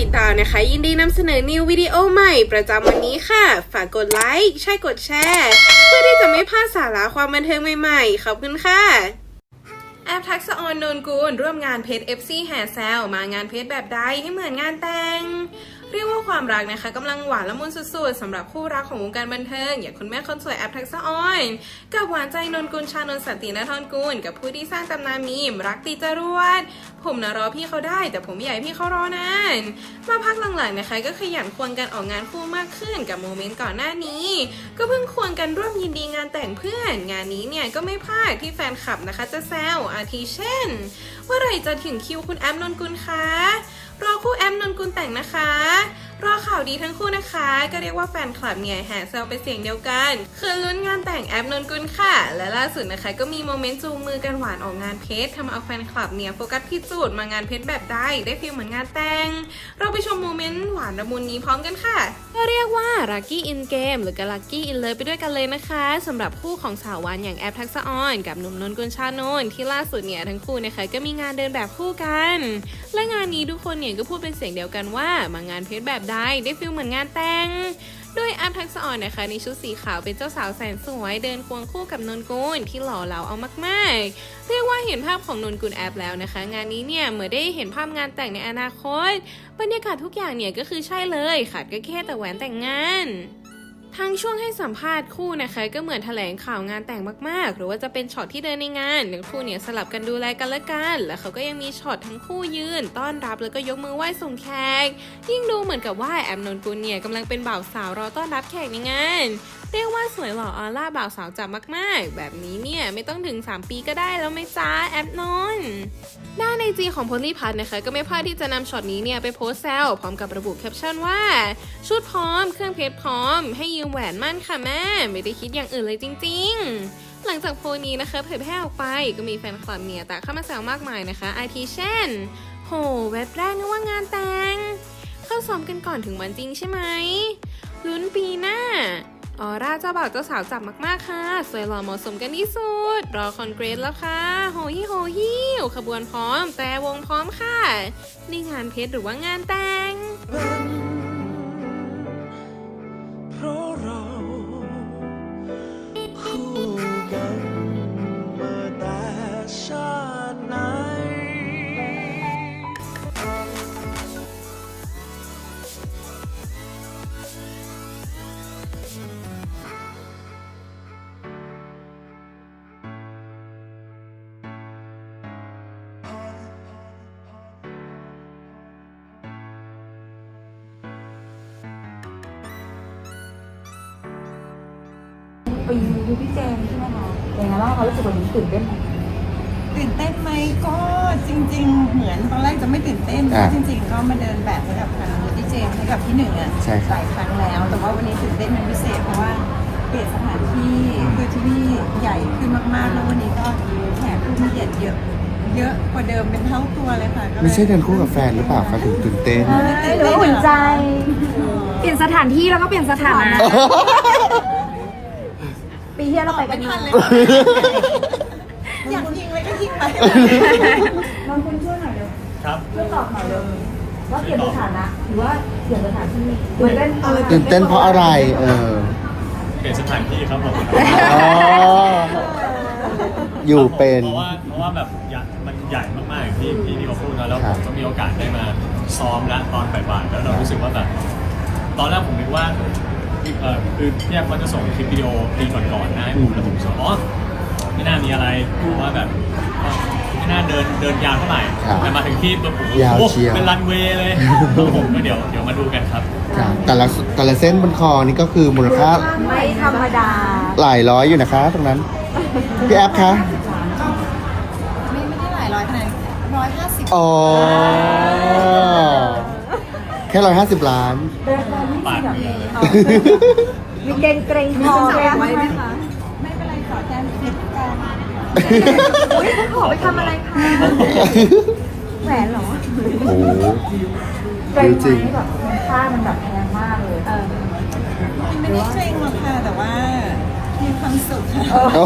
ติดตามนะคะ ยินดีนำเสนอนิววิดีโอใหม่ประจำวันนี้ค่ะ ฝากกดไลค์ใช่กดแชร์ เพื่อที่จะไม่พลาดสาระความบันเทิงใหม่ๆ ขอบคุณค่ะแอปทักษะออนนนกูลร่วมงานเพจ FC Hair Sale มางานเพจแบบใดให้เหมือนงานแต่ง เรียกว่าความรักนะคะกำลังหวานละมุนสุดๆสำหรับคู่รักของวงการบันเทิง อย่างคุณแม่คนสวยแอปทักษะออนกับหวานใจนนกุลชานนสตินทรกุลกับผู้ที่สร้างตำนานมีมรักตีจรวด ผมนะรอพี่เขาได้ แต่ผมไม่อยากให้พี่เขารอนานมาพักหลังๆนะคะ ก็ขยันควงกันออกงานคู่มากขึ้นกับโมเมนต์ก่อนหน้านี้ ก็เพิ่งควงกันร่วมยินดีงานแต่งเพื่อน งานนี้เนี่ยก็ไม่พลาดที่แฟนคลับนะคะ จะแซวอาทิเช่นเมื่อไหร่จะถึงคิวคุณแอมนนกุลคะรอคู่แอมนนกุลแต่งนะคะ ¡Gracias! รอข่าวดีทั้งคู่นะคะ ก็เรียกว่าแฟนคลับเนี่ยแห่แซวไปเสียงเดียวกัน คือลุ้นงานแต่งแอปนนกุลค่ะ และล่าสุดนะคะ ก็มีโมเมนต์จูงมือกันหวานออกงานเพชรทำเอาแฟนคลับเนี่ยโฟกัสที่จุดมางานเพชรแบบได้ ได้ฟีลเหมือนงานแต่ง เราไปชมโมเมนต์หวานระมุนนี้พร้อมกันค่ะก็เรียกว่า Lucky in Game หรือก็ Lucky in Love ไปด้วยกันเลยนะคะสำหรับคู่ของสาวหวานอย่างแอปทักษะออน กับหนุ่มนนกุลชานนท์ที่ล่าสุดเนี่ยทั้งคู่นะคะก็มีงานเดินแบบคู่กัน และงานนี้ทุกคนเนี่ยก็พูดเป็นเสียงเดียวกันว่ามางานเพชรแบบได้ ได้ฟิลเหมือนงานแต่งโดยแอปทักษะออนนะคะในชุดสีขาวเป็นเจ้าสาวแสนสวยเดินควงคู่กับนนกุลที่หล่อเหลาเอามากๆ เรียกว่าเห็นภาพของนนกุลแอปแล้วนะคะ งานนี้เนี่ยเหมือนได้เห็นภาพงานแต่งในอนาคต บรรยากาศทุกอย่างเนี่ยก็คือใช่เลยขาดก็แค่แต่แหวนแต่งงาน ทั้งช่วงให้สัมภาษณ์คู่นะคะ ก็เหมือนแถลงข่าวงานแต่งมากๆ หรือว่าจะเป็นช็อตที่เดินในงานทั้งคู่เนี่ยสลับกันดูแลกันและกัน แล้วเขาก็ยังมีช็อตทั้งคู่ยืน ต้อนรับแล้วก็ยกมือไหว้ส่งแขก ยิ่งดูเหมือนกับว่าแอมนนกุลเนี่ยกำลังเป็นบ่าวสาวรอต้อนรับแขกในงานเรียกว่าสวยหล่อออร่าบ่าวสาวจับมากๆ แบบนี้เนี่ย ไม่ต้องถึง 3 ปีก็ได้แล้วไหมจ้าแอปนอนด้านในจีของพลลี่พัทนะคะ ก็ไม่พลาดที่จะนำช็อตนี้เนี่ยไปโพสแซวพร้อมกับระบุแคปชั่นว่า ชุดพร้อม เครื่องเพชรพร้อม ให้ยืมแหวนมั่นค่ะแม่ ไม่ได้คิดอย่างอื่นเลยจริง ๆหลังจากโพนี้นะคะเผยแพร่ออกไปก็มีแฟนคลับเนี่ยแต่เข้ามาแซวมากมายนะคะอาทิเช่น โห เว็บแรกนึกว่างานแต่ง เข้าซ้อมกันก่อนถึงวันจริงใช่ไหม ลุ้นปีหน้า ออร่าเจ้าบ่าวเจ้าสาวจับมากๆค่ะ สวยหล่อเหมาะสมกันที่สุด รอคอนเกรสแล้วค่ะ โหฮิโหฮิวขบวนพร้อม แต่วงพร้อมค่ะ นี่งานเพชรหรือว่างานแต่ง ปดูพี่เจมส์ใช่ไหมคะเป็นไงบ้างคะรู้สึกวันนี้ตื่นเต้นไหมตื่นเต้นไหมก็จริง ๆ เหมือนตอนแรกจะไม่ตื่นเต้นเพอะราะจริง ๆ ก็มาเดินแบบให้กับทางพี่เจมส์ให้กับพี่หนึ่งอะใช่ครับ หลายครั้งแล้ว แต่ว่าวันนี้ตื่นเต้นเป็นพิเศษเพราะว่าเปลี่ยนสถานที่คือที่นี่ใหญ่ขึ้นมากๆ แล้ววันนี้ก็แขกผู้มีเกียรติเยอะ เยอะกว่าเดิมเป็นเท่าตัวเลยค่ะก็ลย ไม่ใช่เดินคู่กับแฟนหรือเปล่าคะถึงตื่นเต้น หรือว่าอุ่นใจ เปลี่ยนสถานที่แล้วก็เปลี่ยนสถานะ ปีที่แล้วเราไปกันไม่ทันเลยมาอยากทิ้งไว้ก็ทิ้งไปน้องคุณช่วยหน่อยเร็วครับช่วยตอบหน่อยเร็วว่าเปลี่ยนสถานะหรือว่าเปลี่ยนสถานที่ตื่นเต้นตื่นเต้นเพราะอะไร เออเปลี่ยนสถานที่ครับผมอ๋ออยู่เป็นเพราะว่าเพราะว่าแบบใหญ่มันใหญ่มากๆอย่างที่ที่พี่เขาพูดนะแล้วคผรับมก็มีโอกาสได้มาซ้อมแล้วตอนบ่ายๆแล้วเรารู้สึกว่าแบบตอนแรกผมนึกว่า เออคือพี่แอฟเขาจะส่งคลิปวิดีโอปีก่อนๆนะให้ผมแล้วผมรู้สึกว่าอ๋อไม่น่ามีอะไรเพราะว่าแบบไม่น่าเดินเดินยาวเท่าไหร่ครับแต่มาถึงที่ปุ๊บโอ้ยาวโหเชียว เป็นรันเวย์เลยแล้วผมก็เดี๋ยวเดี๋ยวมาดูกันครับ ครับแต่ละแต่ละเส้นบนคอนี่ก็คือมูลค่าไม่ธรรมดา หลายร้อยอยู่นะคะ ตรงนั้น พี่แอฟคะไม่ไม่ได้หลายร้อยขนาดร้อยห้าสิบอ๋อ แค่ร้อยห้าสิบล้านเดินตามที่ปาดแบบเหงื่อเลย มีเกรงเกรงคอไว้ไหมคะไม่เป็นไรขอแจ้งเพชรกันอุ้ยเขาขอไปทำอะไรคะแหวนเหรอโอ้โหเกรงไหจริงมแบบค่ามันแบบแพงมากเลยไม่ได้เกรงหรอกค่ะแต่ว่ามีความสุขค่ะโอ้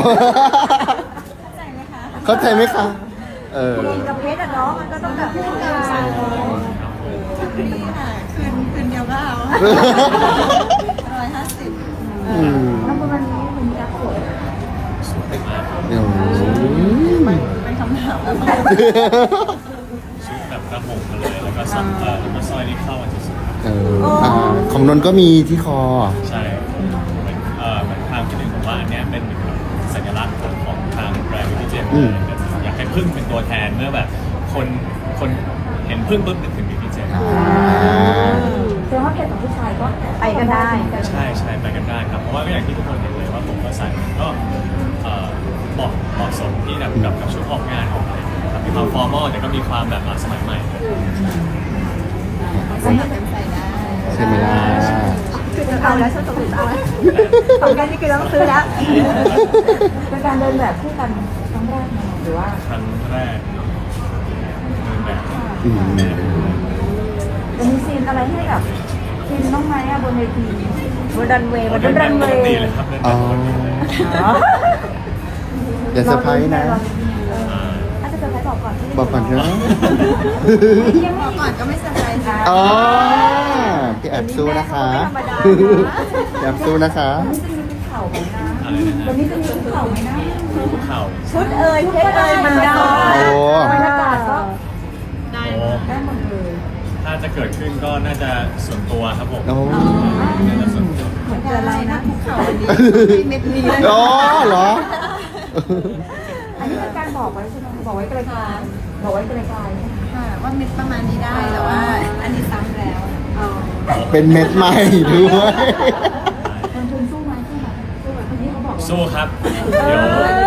เข้าใจไหมคะเข้าใจไหมคะ เออ เกรงกับเพชรอะเนาะมันก็ต้องแบบพูดกัน นี่ค่ะคืนคืนเดียวก็เอาร้อยห้าสิบอืมแล้ววันนี้คุณแอฟสวยสวยมากโอ้ยเป็นคำถามแล้วชุดแบบกระหงมาเลยแล้วก็ซับเอ่อแล้วก็สร้อยนี่เข้ากันสุดๆครับเอออ่าของนนท์ก็มีที่คอ ใช่เป็นเอ่อเป็นทางที่หนึ่งผมว่าอันเนี้ยเป็นเหมือนกับสัญลักษณ์ของทางแบรนด์พิเจนอืม อยากให้พึ่งเป็นตัวแทนเมื่อแบบคนคนเห็นพึ่งปุ๊บนึกถึงพิเจนอ่า แสดงว่าเพจของผู้ชายก็ไปกันได้ ใช่ใช่ไปกันได้ครับเพราะว่าก็อย่างที่ทุกคนเห็นเลยว่าผมก็ใส่มันก็เอ่อเหมาะเหมาะสมที่แบบกับกับชุดออกงานของอะไรอย่างเงี้ยครับมีความฟอร์มอลแต่ก็มีความแบบอะสมัยใหม่ด้วยใส่กันใส่ได้ใช่ไหมล่ะคือจะเอาแล้วฉันจะเอาแล้วของกันนี่คือต้องซื้อแล้วเป็นการเดินแบบคู่กันครั้งแรกไหมหรือว่าครั้งแรกเดินแบบ อืม จะมีซีนอะไรให้กับทีมน้องไม้อะบนเวทีบนรันเวย์บนเดินแบรับนปเวกย์ติเลยครับเดินแบอ๋อบปกติอย่าเซอร์ไพรส์นะอ่าอาจจะเซอร์ไพรส์บอกก่อนบอกก่อนเถอะยังไม่บอกก่อนก็ไม่สบายใจอ๋อพี่แอบสู้นะคะไม่ธรรมดาพี่แอบสู้นะคะ วันนี้จะมีภูเขาไหมนะอะไรนะฮะวันนี้จะมีภูเขาไหมนะภูเขาชุดเอ่ยเพชรเอ่ยมันได้โอ้ บรรยากาศก็โอ้ได้หมดเลย ถ้าจะเกิดขึ้นก็น่าจะส่วนตัวครับผมโอ้ น่าจะส่วนตัวเหมือนเจออะไรนะภูเขาวันนี้เม็ดนี้อ๋อเหรอ อันนี้เป็นการบอกไว้ใช่ไหมบอกไว้ไกลๆบอกไว้ไกลๆ ค่ะว่าเม็ดประมาณนี้ได้แต่ว่า อันนี้ซ้ำแล้ว เป็นเม็ดใหม่ด้วย ลงทุนสู้ไหมสู้ไหมสู้ไหมคนนี้เขาบอกว่าสู้ครับ เดี๋ยว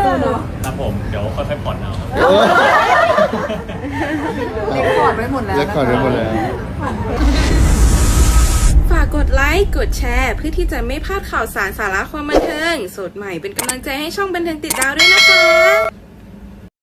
สู้เนาะครับผม เดี๋ยวค่อยๆผ่อนเอาครับเล็กค อร์ดไว้หมดแล้วเล็กก่อนเดี๋ยวหมดแล้ว ฝากกดไลค์ กดแชร์ เพื่อที่จะไม่พลาดข่าวสารสาระความบันเทิง สดใหม่เป็นกำลังใจให้ช่องบันเทิงติดดาวด้วยนะคะ